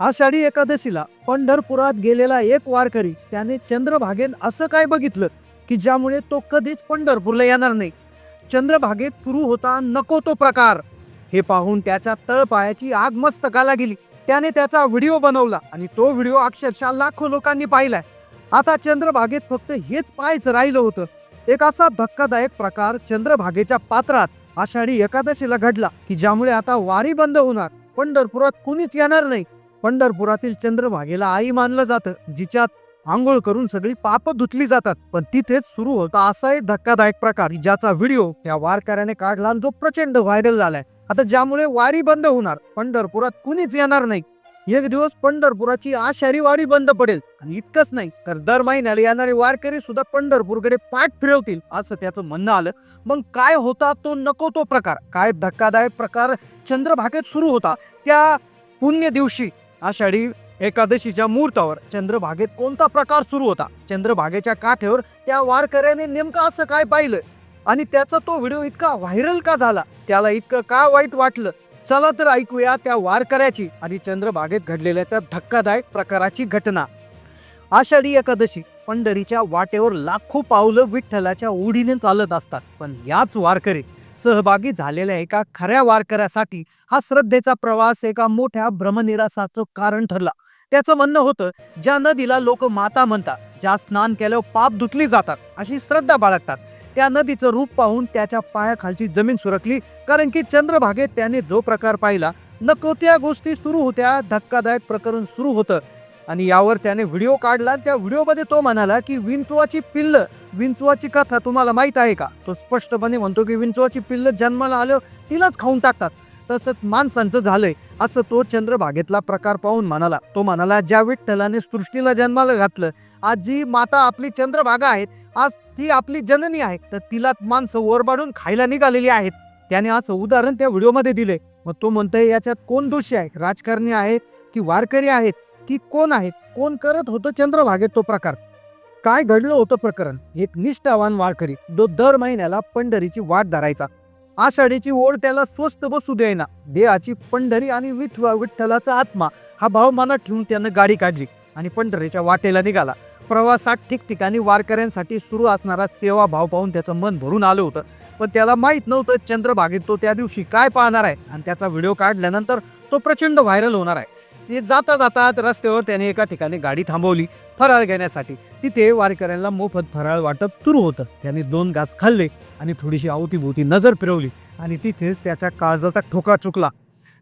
आषाढी एकादशीला पंढरपुरात गेलेला एक वारकरी त्याने चंद्रभागेत असं काय बघितलं की ज्यामुळे तो कधीच पंढरपूरला येणार नाही? चंद्रभागेत सुरू होता नको तो प्रकार. हे पाहून त्याच्या तळपायाची आग मस्तकाला गेली. त्याने त्याचा व्हिडिओ बनवला आणि तो व्हिडिओ अक्षरशः लाखो लोकांनी पाहिलाय. आता चंद्रभागेत फक्त हेच पाहायचं राहिलं होतं. एक असा धक्कादायक प्रकार चंद्रभागेच्या पात्रात आषाढी एकादशीला घडला की ज्यामुळे आता वारी बंद होणार. पंढरपुरात कुणीच येणार नाही. पंढरपुरातील चंद्रभागेला आई मानलं जातं जिच्यात आंघोळ करून सगळी पाप धुतली जातात. पण तिथेच सुरू होता असा एक धक्कादायक प्रकार ज्याचा व्हिडिओ या वारकऱ्याने काढला आणि जो प्रचंड व्हायरल झालाय. आता ज्यामुळे वारी बंद होणार पंढरपुरात कुणीच येणार नाही. एक दिवस पंढरपुराची आषाढी वारी बंद पडेल आणि इतकंच नाही तर दर महिन्याला येणारे वारकरी सुद्धा पंढरपूरकडे पाठ फिरवतील असं त्याचं म्हणणं आलं. मग काय होता तो नको तो प्रकार? काय धक्कादायक प्रकार चंद्रभागेत सुरू होता? त्या पुण्य दिवशी आषाढी एकादशीच्या मुहूर्तावर चंद्रभागेत कोणता प्रकार सुरू होता? चंद्रभागेच्या काठेवर त्या वारकऱ्याने नेमकं असं काय पाहिलं? आणि त्याचा तो व्हिडिओ इतका व्हायरल का झाला? त्याला इतकं का वाईट वाटलं? चला तर ऐकूया त्या वारकऱ्याची आणि चंद्रभागेत घडलेल्या त्या धक्कादायक प्रकाराची घटना. आषाढी एकादशी पंढरीच्या वाटेवर लाखो पावलं विठ्ठलाच्या ओढीने चालत असतात. पण याच वारकरी सहभागी झालेल्या एका खऱ्या वारकऱ्यासाठी हा श्रद्धेचा प्रवास एका मोठ्या भ्रमनिरासाचं कारण ठरला. त्याचं म्हणणं होतं ज्या नदीला लोक माता म्हणतात ज्या स्नान केल्यावर पाप धुतली जातात अशी श्रद्धा बाळगतात. त्या नदीचं रूप पाहून त्याच्या पायाखालची जमीन सुरकली कारण की चंद्रभागेत त्याने जो प्रकार पाहिला नको त्या गोष्टी सुरू होत्या धक्कादायक प्रकरण सुरू होतं. आणि यावर त्याने व्हिडिओ काढला त्या व्हिडिओमध्ये तो म्हणाला की विंचवाची पिल्ल विंचवाची कथा तुम्हाला माहीत आहे का? तो स्पष्टपणे म्हणतो की विंचवाची पिल्ल जन्माला आलं तिलाच खाऊन टाकतात. तसंच माणसांचं झालंय असं तो चंद्रभागेतला प्रकार पाहून म्हणाला. तो म्हणाला ज्या विठ्ठलाने सृष्टीला जन्माला घातलं आज जी माता आपली चंद्रभागा आहेत आज ती आपली जननी आहे तर तिला माणसं ओरबाडून खायला निघालेली आहेत. त्याने असं उदाहरण त्या व्हिडिओमध्ये दिले मग तो म्हणतोय याच्यात कोण दोषी आहे? राजकारणी आहेत की वारकरी आहेत? की कोण आहेत? कोण करत होतं चंद्रभागेत तो प्रकार? काय घडलं होतं प्रकरण? एक निष्ठावान वारकरी जो दर महिन्याला पंढरीची वाट धरायचा. आषाढीची ओढ त्याला स्वस्त बसू देईना. देहाची पंढरी आणि विठवा विठ्ठलाचा आत्मा हा भाव मनात ठेवून त्यानं गाडी काढली आणि पंढरीच्या वाटेला निघाला. प्रवासात ठिकठिकाणी वारकऱ्यांसाठी सुरू असणारा सेवा भाव पाहून त्याचं मन भरून आलं होतं. पण त्याला माहीत नव्हतं चंद्रभागेत तो त्या दिवशी काय पाहणार आहे? आणि त्याचा व्हिडिओ काढल्यानंतर तो प्रचंड व्हायरल होणार आहे. ते जाता जाता रस्त्यावर त्याने एका ठिकाणी गाडी थांबवली फराळ घेण्यासाठी. तिथे वारकऱ्यांना मोफत फराळ वाटप सुरू होतं. त्याने दोन घास खाल्ले आणि थोडीशी अवतीभोवती नजर फिरवली आणि तिथेच त्याच्या काळजाचा ठोका चुकला.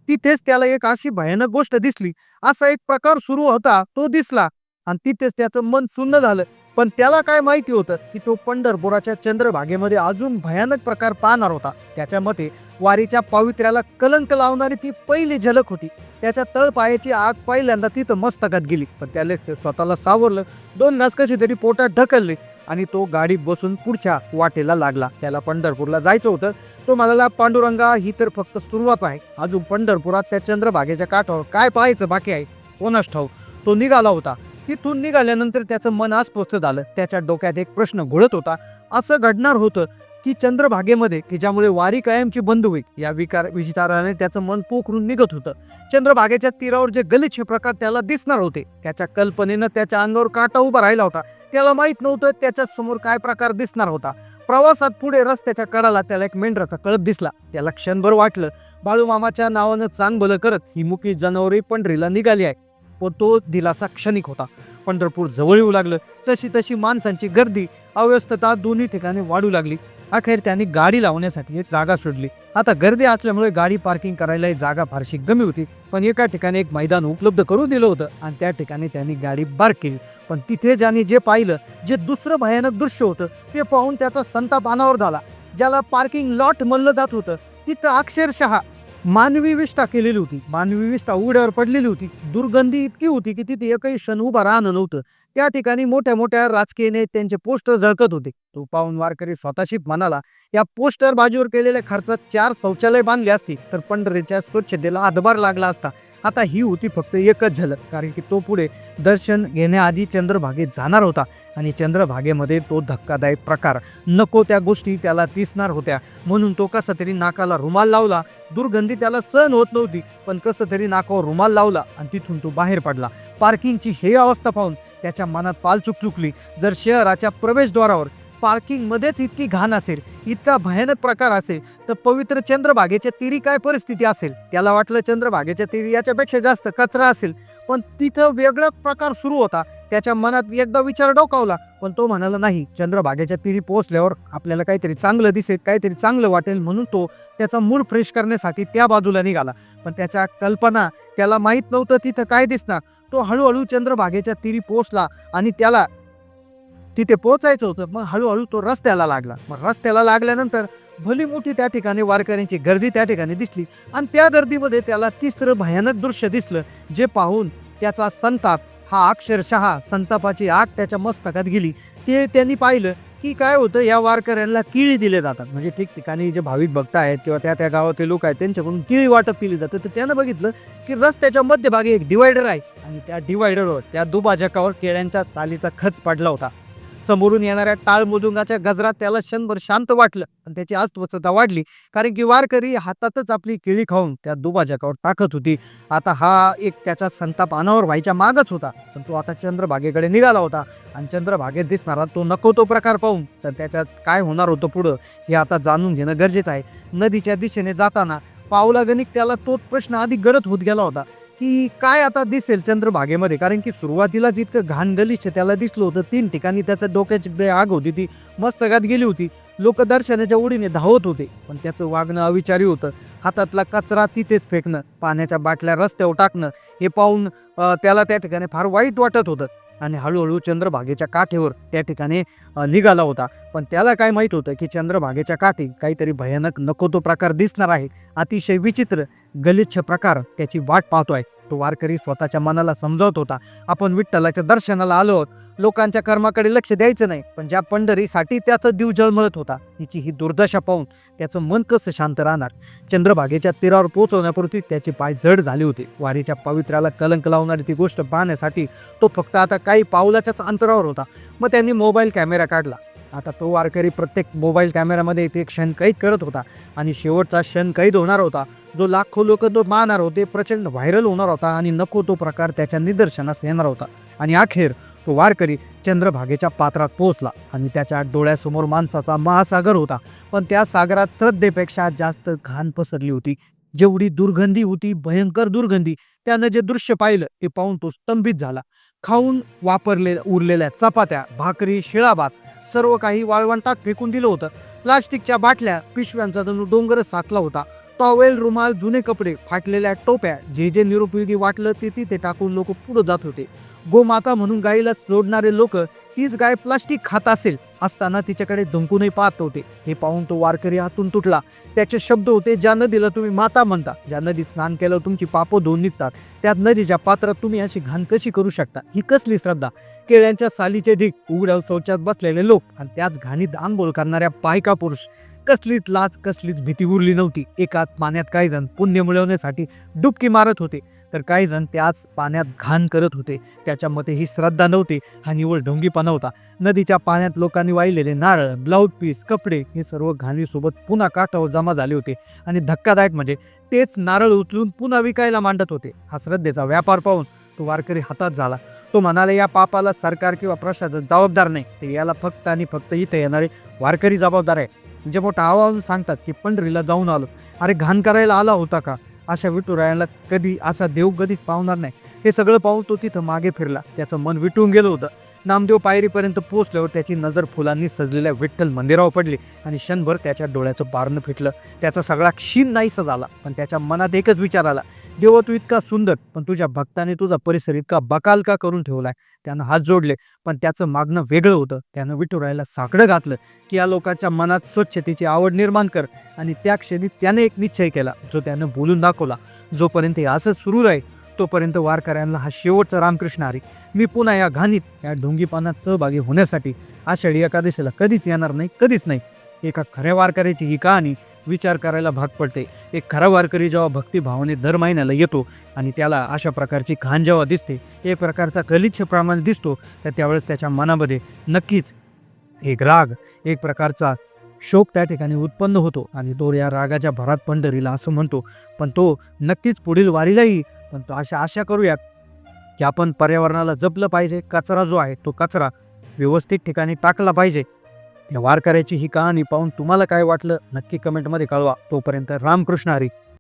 तिथेच त्याला एक अशी भयानक गोष्ट दिसली. असा एक प्रकार सुरू होता तो दिसला आणि तिथेच त्याचं मन सुन्न झालं. पण त्याला काय माहिती होतं की तो पंढरपुराच्या चंद्रभागेमध्ये अजून भयानक प्रकार पाहणार होता. त्याच्या मते वारीच्या पावित्र्याला कलंक लावणारी ती पहिली झलक होती. त्याच्या तळपायाची आग पहिल्यांदा तिथं मस्तकात गेली. पण त्याला ते स्वतःला सावरलं. दोन घास कशी तरी पोटात ढकलले आणि तो गाडीत बसून पुढच्या वाटेला लागला. त्याला पंढरपूरला जायचं होतं. तो म्हणाला पांडुरंगा ही तर फक्त सुरुवात आहे. अजून पंढरपुरात त्या चंद्रभागेच्या काठावर काय पाहायचं बाकी आहे? कोणास ठाऊ तो निघाला होता. तिथून निघाल्यानंतर त्याचं मन अस्वस्थ झालं. त्याच्या डोक्यात एक प्रश्न घोळत होता. असं घडणार होतं की चंद्रभागेमध्ये की ज्यामुळे वारी कायमची बंद होईल या विकार विचाराने त्याचं मन पोखरून निघत होतं. चंद्रभागेच्या तीरावर जे गलिच्छ प्रकार त्याला दिसणार होते त्याच्या कल्पनेनं त्याच्या अंगावर काटा उभा राहिला होता. त्याला माहीत नव्हतं त्याच्यासमोर काय प्रकार दिसणार होता. प्रवासात पुढे रस्त्याच्या कडाला त्याला एक मेंढराचा कळप दिसला. त्याला क्षणभर वाटलं बाळूमामाच्या नावानं चांगभलं करत ही मुकी जनावरे पंढरीला निघाली आहे. व तो दिलासा क्षणिक होता. पंढरपूर जवळ येऊ लागलं. तशी तशी माणसांची गर्दी अव्यवस्थता दोन्ही ठिकाणी वाढू लागली. अखेर त्यांनी गाडी लावण्यासाठी एक जागा सोडली आता गर्दी असल्यामुळे गाडी पार्किंग करायला ही जागा फारशी कमी होती. पण एका ठिकाणी एक मैदान उपलब्ध करून दिलं होतं आणि त्या ठिकाणी त्यांनी गाडी पार्क केली. पण तिथे ज्याने जे पाहिलं जे दुसरं भयानक दृश्य होतं ते पाहून त्याचा संताप अनावर झाला. ज्याला पार्किंग लॉट म्हणलं जात होतं तिथं अक्षरशः मानवी विष्ठा केलेली होती. मानवी विष्ठा उघड्यावर पडलेली होती. दुर्गंधी इतकी होती की तिथे एकही क्षण उभा राहणं नव्हतं. त्या ठिकाणी मोठ्या मोठ्या राजकीय नेत्यांचे पोस्टर झळकत होते. तो वारकरी स्वतःशी म्हणाला या पोस्टर बाजूवर केलेल्या खर्चात चार शौचालय बांधले असती तर पंढरीच्या स्वच्छतेला हातभार लागला असता. आता ही होती फक्त एकच झलक कारण की तो पुढे दर्शन घेण्याआधी चंद्रभागेत जाणार होता आणि चंद्रभागेमध्ये तो धक्कादायक प्रकार. नको त्या गोष्टी त्याला दिसणार होत्या. म्हणून तो कसा तरी नाकाला रुमाल लावला. दुर्गंधी त्याला सहन होत नव्हती पण कसं तरी नाकावर रुमाल लावला आणि तिथून तो बाहेर पडला. पार्किंगची हे अवस्था पाहून त्याच्या मनात पालचूक चुकली. जर शहराच्या प्रवेशद्वारावर पार्किंगमध्येच इतकी घाण असेल इतका भयानक प्रकार असेल तर पवित्र चंद्रभागेच्या तिरी काय परिस्थिती असेल? त्याला वाटलं चंद्रभागेच्या तिरी याच्यापेक्षा जास्त कचरा असेल पण तिथं वेगळा प्रकार सुरू होता. त्याच्या मनात एकदा विचार डोकावला पण तो म्हणाला नाही चंद्रभागेच्या तिरी पोहोचल्यावर आपल्याला काहीतरी चांगलं दिसेल काहीतरी चांगलं वाटेल म्हणून तो त्याचा मूड फ्रेश करण्यासाठी त्या बाजूला निघाला. पण त्याच्या कल्पना त्याला माहीत नव्हतं तिथं काय दिसणार. तो हळूहळू चंद्रभागेच्या तिरी पोहोचला आणि त्याला तिथे पोहोचायचं होतं. मग हळूहळू तो रस्त्याला लागला. मग रस्त्याला लागल्यानंतर भली मोठी त्या ठिकाणी वारकऱ्यांची गर्दी त्या ठिकाणी दिसली. आणि त्या गर्दीमध्ये त्याला तिसरं भयानक दृश्य दिसलं जे पाहून त्याचा संताप हा अक्षरशः संतापाची आग त्याच्या मस्तकात गेली. ते त्यांनी पाहिलं की काय होतं या वारकऱ्यांना किळी दिले जातात. म्हणजे ठिकठिकाणी जे भाविक भक्त आहेत किंवा त्या त्या गावातले लोक आहेत त्यांच्याकडून किळी वाटप केली जातं. तर त्यानं बघितलं की रस्त्याच्या मध्यभागी एक डिवायडर आहे. आणि त्या डिवायडरवर त्या दुभाजकावर केळ्यांच्या सालीचा खच पडला होता. समोरून येणाऱ्या टाळमृदुंगाच्या गजरात त्याला क्षणभर शांत वाटलं आणि त्याची अस्वस्थता वाढली. कारण की वारकरी हातातच आपली केळी खाऊन त्या दुभाजकावर टाकत होती. आता हा एक त्याचा संताप अनावर व्हायच्या मागच होता. पण तो आता चंद्रभागेकडे निघाला होता. आणि चंद्रभागेत दिसणारा तो नको तो प्रकार पाहून तर त्याच्यात काय होणार होतं पुढं हे आता जाणून घेणं गरजेचं आहे. नदीच्या दिशेने जाताना पावलागणिक त्याला तोच प्रश्न आधी गडद होत गेला होता. की काय आता दिसेल चंद्रभागेमध्ये कारण की सुरुवातीला जितकं घाण गलिच्छ त्याला दिसलं होतं. तीन ठिकाणी त्याचं डोक्याची बे- आग होती. ती मस्तकात गेली होती. लोक दर्शनाच्या ओढीने धावत होते. पण त्याचं वागणं अविचारी होतं. हातातला कचरा तिथेच फेकणं पाण्याच्या बाटल्या रस्त्यावर टाकणं हे पाहून त्याला त्या ठिकाणी फार वाईट वाटत होतं. आणि हळूहळू चंद्रभागेच्या काठेवर त्या ठिकाणी निघाला होता. पण त्याला काय माहीत होतं की चंद्रभागेच्या काठी काहीतरी भयानक नको तो प्रकार दिसणार आहे. अतिशय विचित्र गलिच्छ प्रकार त्याची वाट पाहतो आहे तो वारकरी स्वतःच्या मनाला समजावत होता. आपण विठ्ठलाच्या दर्शनाला आलो आहोत. लोकांच्या कर्माकडे लक्ष द्यायचं नाही. पण ज्या पंढरीसाठी त्याचा जीव जळमळत होता तिची ही दुर्दशा पाहून त्याचं मन कसं शांत राहणार? चंद्रभागेच्या तीरावर पोहोचवण्यापूर्वी त्याचे पाय जड झाले होते. वारीच्या पवित्र्याला कलंक लावणारी ती गोष्ट पाहण्यासाठी तो फक्त आता काही पावलाच्याच अंतरावर होता. मग त्यांनी मोबाईल कॅमेरा काढला. आता तो वारकरी प्रत्येक मोबाईल कॅमेरामध्ये ते क्षण कैद करत होता आणि शेवटचा क्षण कैद होणार होता. जो लाखो लोक तो मारणार होते प्रचंड व्हायरल होणार होता आणि नको तो प्रकार त्याच्या निदर्शनास येणार होता. आणि अखेर तो वारकरी चंद्रभागेच्या पात्रात पोहोचला आणि त्याच्या डोळ्यासमोर माणसाचा महासागर होता. पण त्या सागरात श्रद्धेपेक्षा जास्त घाण पसरली होती. जेवढी दुर्गंधी होती भयंकर दुर्गंधी त्यानं जे दृश्य पाहिलं ते पाहून तो स्तंभित झाला. खाऊन वापरले उरलेल्या चपात्या भाकरी शिळाभात सर्व काही वाळवंटात फेकून दिलं होतं. प्लास्टिकच्या बाटल्या पिशव्यांचा जणू डोंगर साचला होता. टॉवेल रुमाल जुने कपडे फाटलेल्या टोप्या जे जे निरुपयोगी वाटलं ते तिथे टाकून लोक पुढे जात होते. गोमाता म्हणून गायीला सोडणारे लोक तीच गाय प्लास्टिक खात असेल असताना तिच्याकडे धमकूनही पाहत होते. हे पाहून तो वारकरी हातून तुटला. त्याचे शब्द होते ज्या नदीला तुम्ही माता म्हणता ज्या नदीत स्नान केलं तुमची पापं धुवून निघतात त्या नदीच्या पात्रात तुम्ही अशी घाण कशी करू शकता? ही कसली श्रद्धा? केळ्यांच्या सालीचे ढीक उघड्या शौचात बसलेले लोक आणि त्याच घाणीत आंघोळ करणाऱ्या बायका पुरुष. कसलीच लाज कसलीच भीती उरली नव्हती. एकात पाण्यात काही जण पुण्य मिळवण्यासाठी डुबकी मारत होते. तर काही जण त्याच पाण्यात घाण करत होते. त्याच्या मते ही श्रद्धा नव्हती हा निवळ ढोंगीपणा होता. नदीच्या पाण्यात लोकांनी वाहिलेले नारळ ब्लाऊज पीस कपडे हे सर्व घाणीसोबत पुन्हा काठावर जमा झाले होते. आणि धक्कादायक म्हणजे तेच नारळ उचलून पुन्हा विकायला मांडत होते. हा श्रद्धेचा व्यापार पाहून तो वारकरी हातात झाला. तो म्हणाला या पापाला सरकार किंवा प्रशासन जबाबदार नाही. ते याला फक्त आणि फक्त इथे येणारे वारकरी जबाबदार आहे म्हणजे मोठा आवाहन सांगतात की पंढरीला जाऊन आलो. अरे घाण करायला आला होता का? अशा विठुरायाला कधी असा देव कधीच पावणार नाही. हे सगळं पाहून तो तिथं मागे फिरला. त्याचं मन विटून गेलं होतं. नामदेव पायरीपर्यंत पोहोचल्यावर त्याची नजर फुलांनी सजलेल्या विठ्ठल मंदिरावर पडली आणि क्षणभर त्याच्या डोळ्याचं पारणं फिटलं. त्याचा सगळा क्षीण नाहीसा झाला पण त्याच्या मनात एकच विचार आला. देवा तू इतका सुंदर पण तुझ्या भक्ताने तुझा परिसर इतका बकाल का करून ठेवलाय? त्यानं हात जोडले पण त्याचं मागणं वेगळं होतं. त्यानं विठुरायला साकडं घातलं की या लोकांच्या मनात स्वच्छतेची आवड निर्माण कर. आणि त्या क्षणी त्याने एक निश्चय केला जो त्यानं बोलून दाखवला. जोपर्यंत हे असं सुरू राहील तोपर्यंत वारकऱ्यांना हा शेवटचा रामकृष्ण हरी. मी पुन्हा या घाणीत या ढोंगीपानात सहभागी होण्यासाठी आषाढी एकादशीला कधीच येणार नाही कधीच नाही. एका खऱ्या वारकऱ्याची ही कहाणी विचार करायला भाग पडते. एक खरा वारकरी जेव्हा भक्तिभावाने दर महिन्याला येतो आणि त्याला अशा प्रकारची घाण जेव्हा दिसते एक प्रकारचा गलिच्छ प्रमाण दिसतो तर त्यावेळेस त्याच्या मनामध्ये नक्कीच एक राग एक प्रकारचा शोक त्या ठिकाणी उत्पन्न होतो आणि तो या रागाच्या भरात पंढरीला असं म्हणतो पण तो नक्कीच पुढील वारीलाही पण तो अशा आशा करूयात की आपण पर्यावरणाला जपलं पाहिजे कचरा जो आहे तो कचरा व्यवस्थित ठिकाणी टाकला पाहिजे. या वारकऱ्याची ही कहाणी पाहून तुम्हाला काय वाटलं नक्की कमेंटमध्ये कळवा. तोपर्यंत रामकृष्ण हरी.